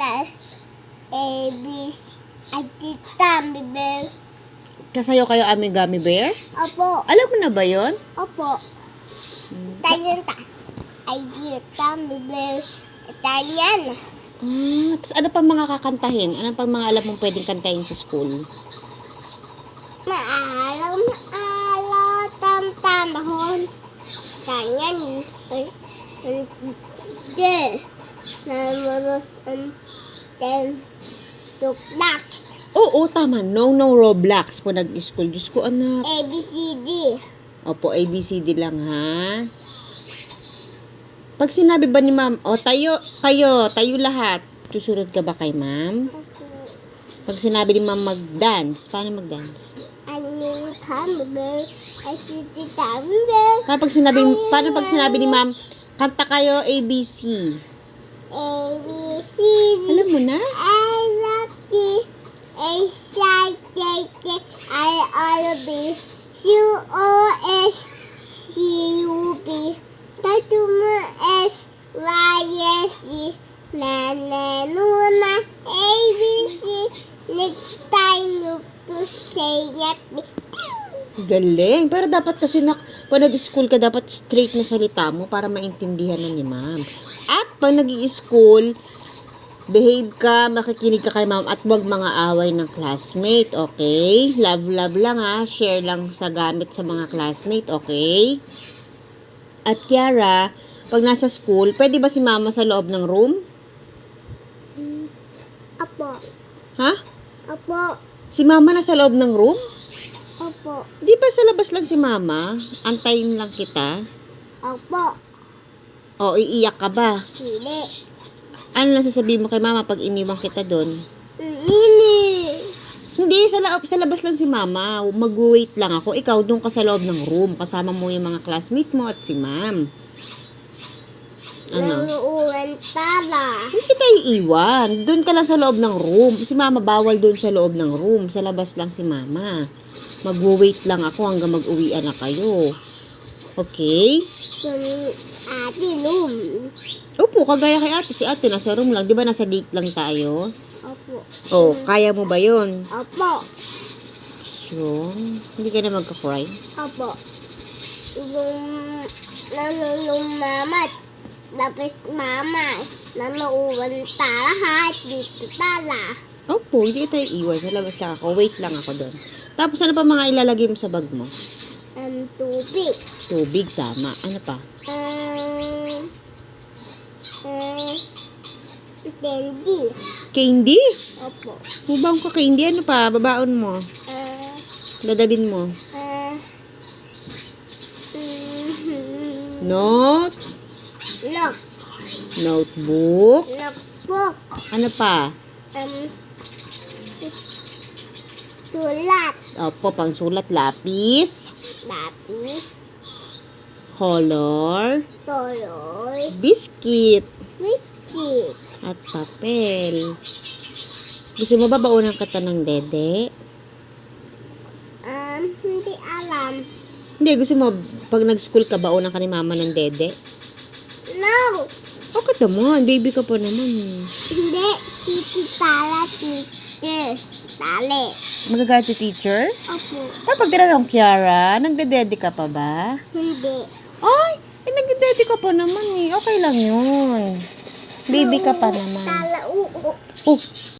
tita, A, B, C, ay tita, bibel. Kasayo kayo amigami bear? Opo, Alam mo na ba yon? opo. Tanyan ta. Ay tita, bibel. Tanyan. Hmm, tapos ano pa mga kakantahin? Ano pa mga alam mong pwedeng kantahin sa school? Maalaw, maalaw, tam, tam, dahon. Tanyan ni. Ay, ay, de. Namulos, ten, tuklaks. Oo, tama. No, no, Roblox po nag-school. Diyos ko, anak. A, B, C, D. Opo, ABCD lang, ha? Pag sinabi ba ni ma'am, o tayo, kayo, tayo lahat, susunod ka ba kay ma'am? Pag sinabi ni ma'am mag-dance, paano mag-dance? Anong camber? Ay, titi camber. Paano pag sinabi, paano pag sinabi ni ma'am, kanta kayo ABC? A, B, C, D. Alam mo na? I Galing. Pero dapat kasi nak, pag nag-school ka, dapat straight na salita mo para maintindihan na ni ma'am. At pag nag school behave ka, makikinig ka kay ma'am at wag mga away ng classmate, okay? Love, love lang ha. Share lang sa gamit sa mga classmate, okay? At Kiara, pag nasa school, pwede ba si mama sa loob ng room? Apo. Ha? Apo. Si mama nasa loob ng room? Apo. Di ba sa labas lang si mama? Antayin lang kita? Apo. O, iiyak ka ba? Hindi. Ano lang sasabihin mo kay mama pag iniwan kita doon? Nini. Hindi, sa, loob, sa labas lang si mama. Mag-wait lang ako. Ikaw, doon ka sa loob ng room. Kasama mo yung mga classmate mo at si ma'am. Ano? Nanuulan tala. Hindi kita iiwan. Doon ka lang sa loob ng room. Si mama bawal doon sa loob ng room. Sa labas lang si mama. Mag-wait lang ako hanggang mag-uwian na kayo. Okay? Yung ate room. Opo, kagaya kay ate. Si ate nasa room lang. Di ba nasa gate lang tayo? Opo. Oh, kaya mo ba yon? Opo. Strong. Hindi ka na magka-cry? Opo. Yung nanulong mama. Tapos mama. Nanuulan tala hat. Dito tala. Opo, hindi tayo iwan. Sa labas lang ako. Wait lang ako doon. Tapos ano pa mga ilalagay mo sa bag mo? Ang tubig. Tubig, tama. Ano pa? Um, um, candy. Candy? Opo. Mubang ka candy. Ano pa? Babaon mo. Uh, Dadalin mo. uh, mm, Note. Look. Notebook. Notebook. Ano pa? Um, sulat. Opo, pang sulat. Lapis. Lapis. Color. Toloy. Biscuit. Lipstick. At papel. Gusto mo ba baunan kita ng dede? Um, hindi alam. Hindi, gusto mo pag nag-school ka, baunan ka ni mama ng dede? Okay naman, baby ka pa naman. eh. Hindi. Titi tala teacher. Tali. Magagalit si teacher? Opo. Pero pag tinanong, Kiara, nagdedede ka pa ba? Hindi. Ay, eh, nagdedede ka pa naman eh. Okay lang yun. Baby ka pa naman. Tala, oo. Oh,